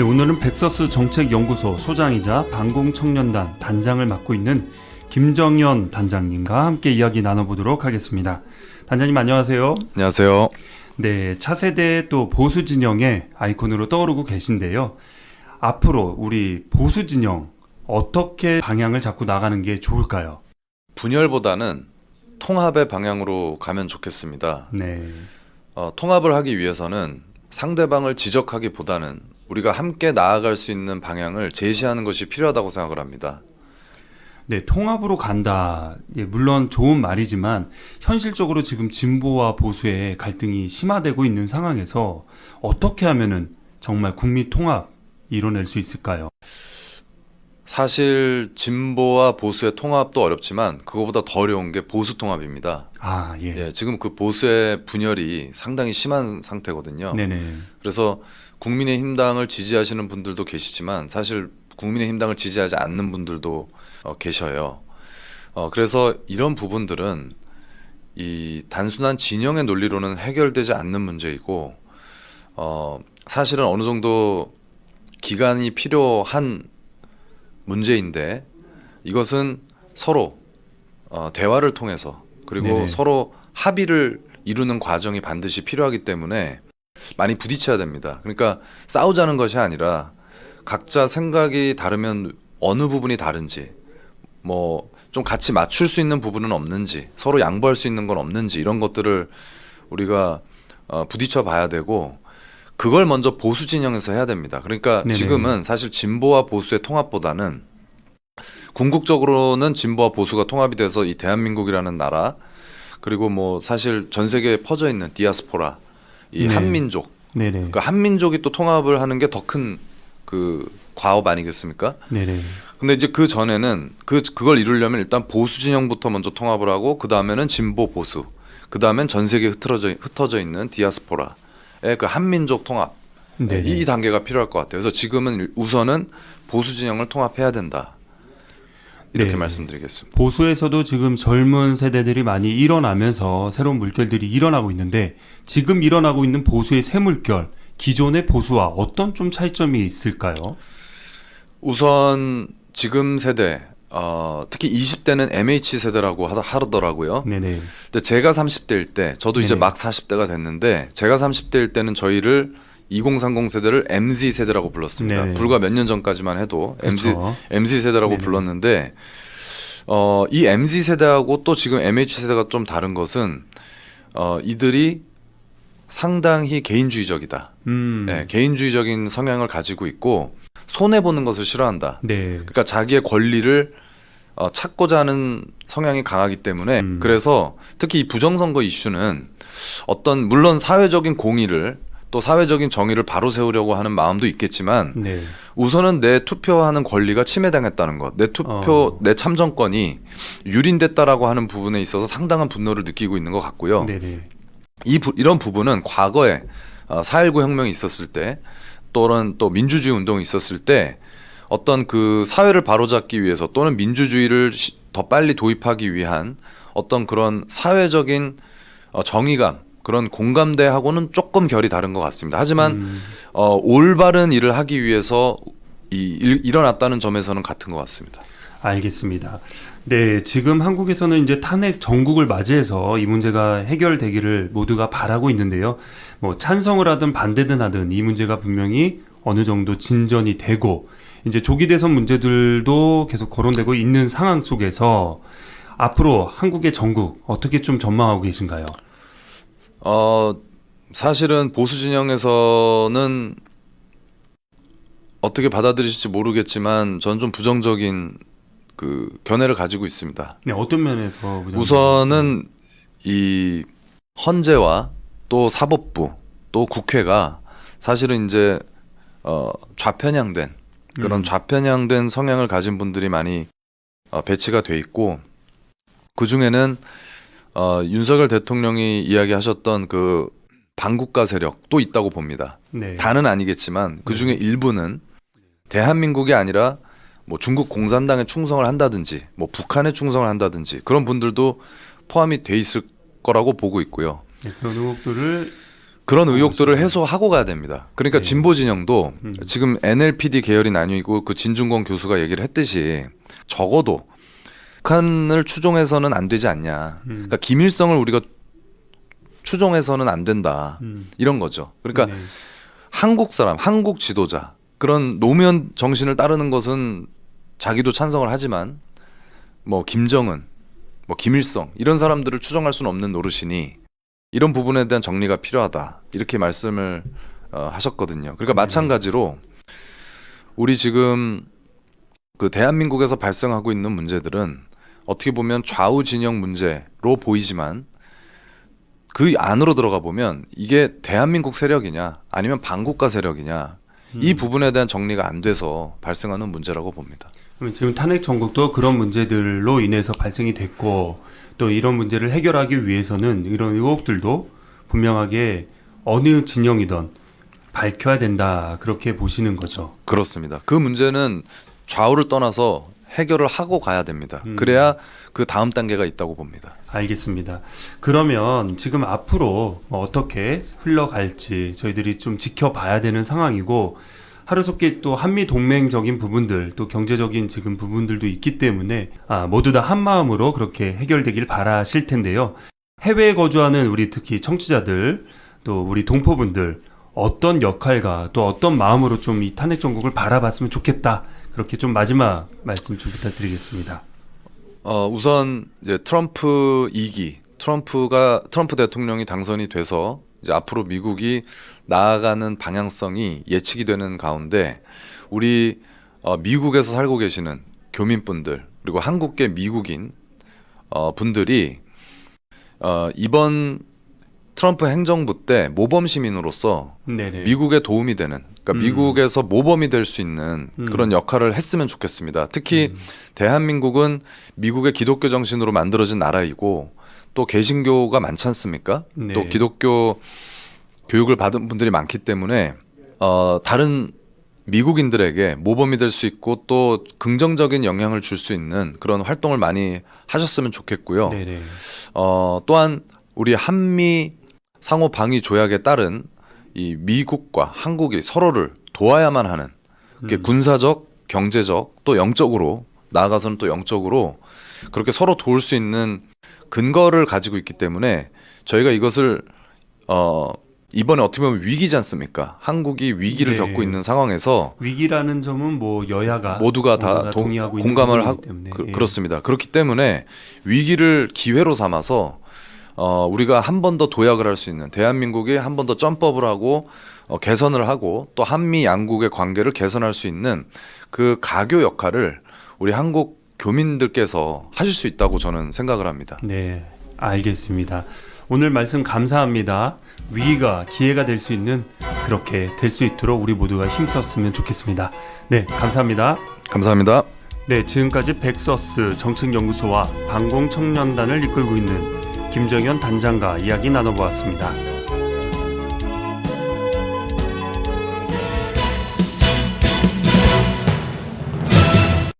네, 오늘은 백서스 정책연구소 소장이자 방공청년단 단장을 맡고 있는 김정현 단장님과 함께 이야기 나눠보도록 하겠습니다. 단장님 안녕하세요. 안녕하세요. 네, 차세대 또 보수 진영의 아이콘으로 떠오르고 계신데요. 앞으로 우리 보수 진영 어떻게 방향을 잡고 나가는 게 좋을까요? 분열보다는 통합의 방향으로 가면 좋겠습니다. 네, 어, 통합을 하기 위해서는 상대방을 지적하기보다는 우리가 함께 나아갈 수 있는 방향을 제시하는 것이 필요하다고 생각을 합니다. 네, 통합으로 간다. 예, 물론 좋은 말이지만 현실적으로 지금 진보와 보수의 갈등이 심화되고 있는 상황에서 어떻게 하면은 정말 국민 통합 이뤄낼 수 있을까요? 사실 진보와 보수의 통합도 어렵지만 그거보다 더 어려운 게 보수 통합입니다. 아, 예. 예, 지금 그 보수의 분열이 상당히 심한 상태거든요. 네네. 그래서 국민의힘당을 지지하시는 분들도 계시지만 사실 국민의힘당을 지지하지 않는 분들도 어, 계셔요. 어, 그래서 이런 부분들은 이 단순한 진영의 논리로는 해결되지 않는 문제이고 어, 사실은 어느 정도 기간이 필요한 문제인데 이것은 서로 어, 대화를 통해서 그리고 네네. 서로 합의를 이루는 과정이 반드시 필요하기 때문에 많이 부딪혀야 됩니다. 그러니까 싸우자는 것이 아니라 각자 생각이 다르면 어느 부분이 다른지 뭐 좀 같이 맞출 수 있는 부분은 없는지 서로 양보할 수 있는 건 없는지 이런 것들을 우리가 어, 부딪혀 봐야 되고 그걸 먼저 보수 진영에서 해야 됩니다. 그러니까 네네. 지금은 사실 진보와 보수의 통합보다는 궁극적으로는 진보와 보수가 통합이 돼서 이 대한민국이라는 나라 그리고 뭐 사실 전 세계에 퍼져 있는 디아스포라 이 네. 한민족 네네. 그 한민족이 또 통합을 하는 게 더 큰 그 과업 아니겠습니까? 네네. 근데 이제 그 전에는 그 그걸 이루려면 일단 보수 진영부터 먼저 통합을 하고 그 다음에는 진보 보수, 그 다음엔 전 세계 에 흩어져 흩어져 있는 디아스포라의 그 한민족 통합 네네. 이 단계가 필요할 것 같아요. 그래서 지금은 우선은 보수 진영을 통합해야 된다 이렇게 네. 말씀드리겠습니다. 보수에서도 지금 젊은 세대들이 많이 일어나면서 새로운 물결들이 일어나고 있는데 지금 일어나고 있는 보수의 새 물결 기존의 보수와 어떤 좀 차이점이 있을까요? 우선 지금 세대 어, 특히 20대는 MH 세대라고 하더- 하더라고요. 네네. 근데 제가 30대일 때, 저도 이제 네네. 막 40대가 됐는데, 제가 30대일 때는 저희를 2030 세대를 MZ 세대라고 불렀습니다. 네네. 불과 몇 년 전까지만 해도 MZ 그쵸. MZ 세대라고 네네. 불렀는데, 어, 이 MZ 세대하고 또 지금 MH 세대가 좀 다른 것은 어, 이들이 상당히 개인주의적이다. 음. 네, 개인주의적인 성향을 가지고 있고 손해 보는 것을 싫어한다. 네. 그러니까 자기의 권리를 어, 찾고자 하는 성향이 강하기 때문에 음. 그래서 특히 이 부정선거 이슈는 어떤 물론 사회적인 공의를 또 사회적인 정의를 바로 세우려고 하는 마음도 있겠지만 네. 우선은 내 투표하는 권리가 침해당했다는 것, 내 투표, 어. 내 참정권이 유린됐다라고 하는 부분에 있어서 상당한 분노를 느끼고 있는 것 같고요. 네네. 이 부, 이런 부분은 과거에 어, 4.19 혁명이 있었을 때 또는 또 민주주의 운동이 있었을 때 어떤 그 사회를 바로잡기 위해서 또는 민주주의를 시- 더 빨리 도입하기 위한 어떤 그런 사회적인 어, 정의감 그런 공감대하고는 조금 결이 다른 것 같습니다. 하지만 음. 어, 올바른 일을 하기 위해서 이, 일, 일어났다는 점에서는 같은 것 같습니다. 알겠습니다. 네, 지금 한국에서는 이제 탄핵 정국을 맞이해서 이 문제가 해결되기를 모두가 바라고 있는데요. 뭐 찬성을 하든 반대든 하든 이 문제가 분명히 어느 정도 진전이 되고 이제 조기 대선 문제들도 계속 거론되고 있는 상황 속에서 앞으로 한국의 정국 어떻게 좀 전망하고 계신가요? 어 사실은 보수 진영에서는 어떻게 받아들이실지 모르겠지만 저는 좀 부정적인 그 견해를 가지고 있습니다. 네, 어떤 면에서 부장님? 우선은 이 헌재와 또 사법부 또 국회가 사실은 이제 어 좌편향된 그런 음. 좌편향된 성향을 가진 분들이 많이 어, 배치가 돼 있고 그 중에는 어, 윤석열 대통령이 이야기하셨던 그 반국가 세력도 있다고 봅니다. 네. 다는 아니겠지만 그 중에 일부는 대한민국이 아니라 뭐 중국 공산당에 충성을 한다든지 뭐 북한에 충성을 한다든지 그런 분들도 포함이 돼 있을 거라고 보고 있고요. 네, 그런 의혹들을 그런 의혹들을 해소하고 가야 됩니다. 그러니까 네. 진보 진영도 음. 지금 NLPD 계열이 나뉘고 그 진중권 교수가 얘기를 했듯이 적어도 북한을 추종해서는 안 되지 않냐. 음. 그러니까 김일성을 우리가 추종해서는 안 된다. 음. 이런 거죠. 그러니까 네. 한국 사람, 한국 지도자 그런 노무현 정신을 따르는 것은 자기도 찬성을 하지만 뭐 김정은, 뭐 김일성 이런 사람들을 추정할 수는 없는 노릇이니 이런 부분에 대한 정리가 필요하다 이렇게 말씀을 어, 하셨거든요. 그러니까 마찬가지로 우리 지금 그 대한민국에서 발생하고 있는 문제들은 어떻게 보면 좌우 진영 문제로 보이지만 그 안으로 들어가 보면 이게 대한민국 세력이냐 아니면 반국가 세력이냐 이 부분에 대한 정리가 안 돼서 발생하는 문제라고 봅니다. 지금 탄핵 정국도 그런 문제들로 인해서 발생이 됐고 또 이런 문제를 해결하기 위해서는 이런 의혹들도 분명하게 어느 진영이든 밝혀야 된다 그렇게 보시는 거죠. 그렇습니다. 그 문제는 좌우를 떠나서 해결을 하고 가야 됩니다. 음. 그래야 그 다음 단계가 있다고 봅니다. 알겠습니다. 그러면 지금 앞으로 뭐 어떻게 흘러갈지 저희들이 좀 지켜봐야 되는 상황이고 하루속히 또 한미 동맹적인 부분들 또 경제적인 지금 부분들도 있기 때문에 아, 모두 다 한 마음으로 그렇게 해결되길 바라실 텐데요. 해외에 거주하는 우리 특히 청취자들 또 우리 동포분들 어떤 역할과 또 어떤 마음으로 좀 이 탄핵 정국을 바라봤으면 좋겠다. 그렇게 좀 마지막 말씀 좀 부탁드리겠습니다. 어, 우선 이제 트럼프 2기 트럼프가 트럼프 대통령이 당선이 돼서 이제 앞으로 미국이 나아가는 방향성이 예측이 되는 가운데 우리 어, 미국에서 살고 계시는 교민분들 그리고 한국계 미국인 어, 분들이 어, 이번 트럼프 행정부 때 모범 시민으로서 네네. 미국에 도움이 되는 그러니까 음. 미국에서 모범이 될 수 있는 음. 그런 역할을 했으면 좋겠습니다. 특히 대한민국은 미국의 기독교 정신으로 만들어진 나라이고 또 개신교가 많지 않습니까? 네. 또 기독교 교육을 받은 분들이 많기 때문에 어 다른 미국인들에게 모범이 될 수 있고 또 긍정적인 영향을 줄 수 있는 그런 활동을 많이 하셨으면 좋겠고요. 네네. 어, 또한 우리 한미 상호 방위 조약에 따른 이 미국과 한국이 서로를 도와야만 하는 음. 군사적, 경제적 또 영적으로 나아가서는 또 영적으로 그렇게 서로 도울 수 있는 근거를 가지고 있기 때문에 저희가 이것을 어 이번에 어떻게 보면 위기지 않습니까? 한국이 위기를 네. 겪고 있는 상황에서 위기라는 점은 뭐 여야가 모두가 다 동- 동의하고 있는 공감을 하고. 그, 예. 그렇습니다. 그렇기 때문에 위기를 기회로 삼아서 어, 우리가 한 번 더 도약을 할 수 있는 대한민국이 한 번 더 점법을 하고 어, 개선을 하고 또 한미 양국의 관계를 개선할 수 있는 그 가교 역할을 우리 한국 교민들께서 하실 수 있다고 저는 생각을 합니다. 네, 알겠습니다. 오늘 말씀 감사합니다. 위기가 기회가 될 수 있는 그렇게 될 수 있도록 우리 모두가 힘썼으면 좋겠습니다. 네, 감사합니다. 감사합니다. 네, 지금까지 백서스 정책연구소와 방공청년단을 이끌고 있는 김정현 단장과 이야기 나눠보았습니다.